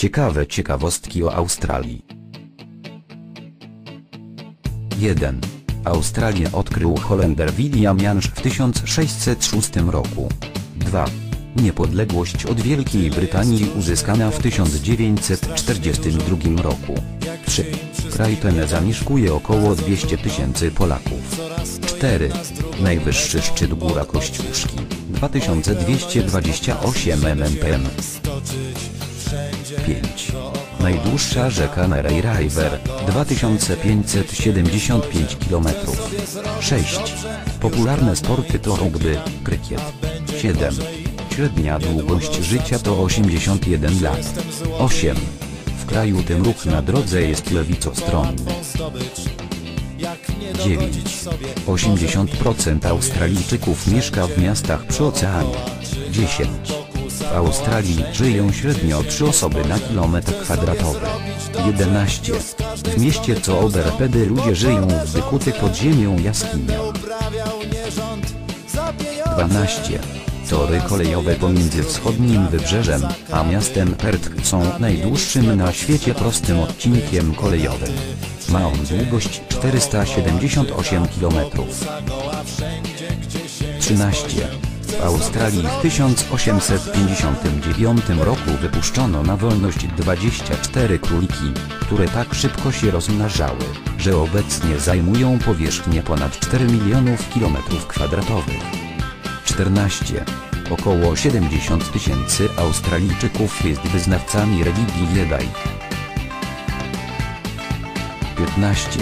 Ciekawe ciekawostki o Australii. 1. Australię odkrył Holender William Jansz w 1606 roku. 2. Niepodległość od Wielkiej Brytanii uzyskana w 1942 roku. 3. Kraj ten zamieszkuje około 200 tysięcy Polaków. 4. Najwyższy szczyt góra Kościuszki, 2228 mmPm. 5. Najdłuższa rzeka Murray River, 2575 km. 6. Popularne sporty to rugby, krykiet. 7. Średnia długość życia to 81 lat. 8. W kraju tym ruch na drodze jest lewicostronny. 9. 80% Australijczyków mieszka w miastach przy oceanie. 10. W Australii żyją średnio 3 osoby na kilometr kwadratowy. 11. W mieście co oberpedy ludzie żyją w wykutych pod ziemią jaskiniach. 12. Tory kolejowe pomiędzy wschodnim wybrzeżem, a miastem Perth są najdłuższym na świecie prostym odcinkiem kolejowym. Ma on długość 478 km. 13. W Australii w 1859 roku wypuszczono na wolność 24 króliki, które tak szybko się rozmnażały, że obecnie zajmują powierzchnię ponad 4 milionów kilometrów kwadratowych. 14. Około 70 tysięcy Australijczyków jest wyznawcami religii Jedi. 15.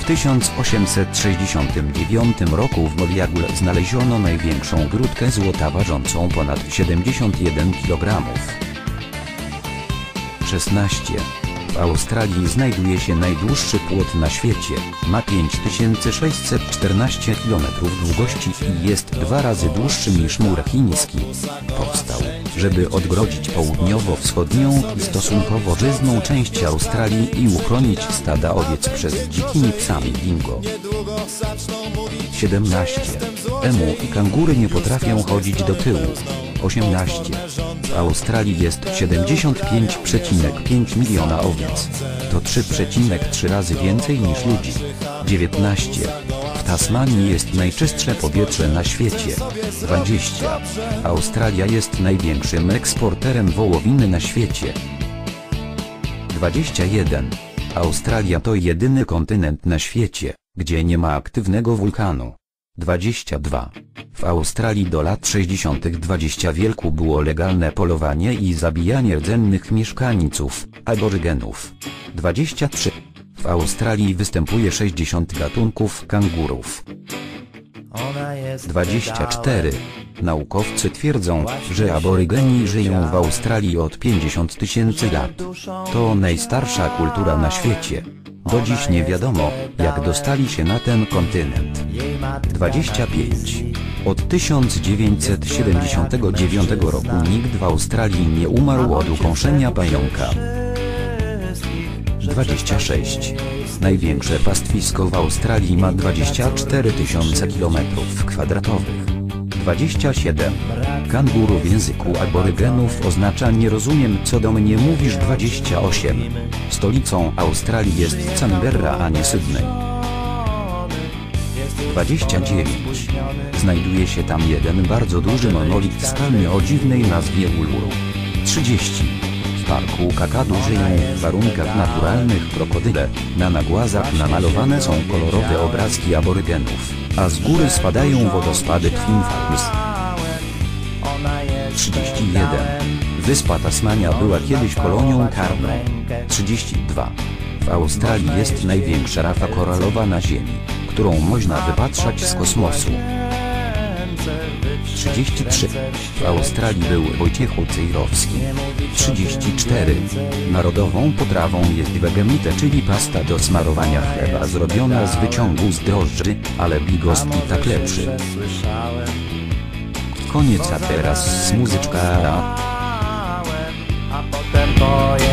W 1869 roku w Moriagul znaleziono największą grudkę złota ważącą ponad 71 kg. 16. W Australii znajduje się najdłuższy płot na świecie, ma 5614 km długości i jest dwa razy dłuższy niż mur chiński. Powstał, żeby odgrodzić południowo-wschodnią i stosunkowo żyzną część Australii i uchronić stada owiec przed dzikimi psami dingo. 17. Emu i kangury nie potrafią chodzić do tyłu. 18. W Australii jest 75,5 miliona owiec. To 3,3 razy więcej niż ludzi. 19. W Tasmanii jest najczystsze powietrze na świecie. 20. Australia jest największym eksporterem wołowiny na świecie. 21. Australia to jedyny kontynent na świecie, gdzie nie ma aktywnego wulkanu. 22. W Australii do lat 60. 20 wielku było legalne polowanie i zabijanie rdzennych mieszkańców, aborygenów. 23. W Australii występuje 60 gatunków kangurów. 24. Naukowcy twierdzą, że aborygeni żyją w Australii od 50 tysięcy lat. To najstarsza kultura na świecie. Do dziś nie wiadomo, jak dostali się na ten kontynent. 25. Od 1979 roku nikt w Australii nie umarł od ukąszenia pająka. 26. Największe pastwisko w Australii ma 24 tysiące kilometrów kwadratowych. 27. Kanguru w języku aborygenów oznacza nie rozumiem co do mnie mówisz 28. Stolicą Australii jest Canberra a nie Sydney. 29. Znajduje się tam jeden bardzo duży monolit skalny o dziwnej nazwie Uluru. 30. W parku Kakadu żyją w warunkach naturalnych krokodyle, na nagłazach namalowane są kolorowe obrazki aborygenów, a z góry spadają wodospady Twin Falls. 31. Wyspa Tasmania była kiedyś kolonią karną. 32. W Australii jest największa rafa koralowa na Ziemi, którą można wypatrzać z kosmosu. 33. W Australii był Wojciech Cejrowski. 34. Narodową potrawą jest wegemite, czyli pasta do smarowania chleba zrobiona z wyciągu z drożdży, ale bigos i tak lepszy. Koniec a teraz z muzyczka. A potem pojechałem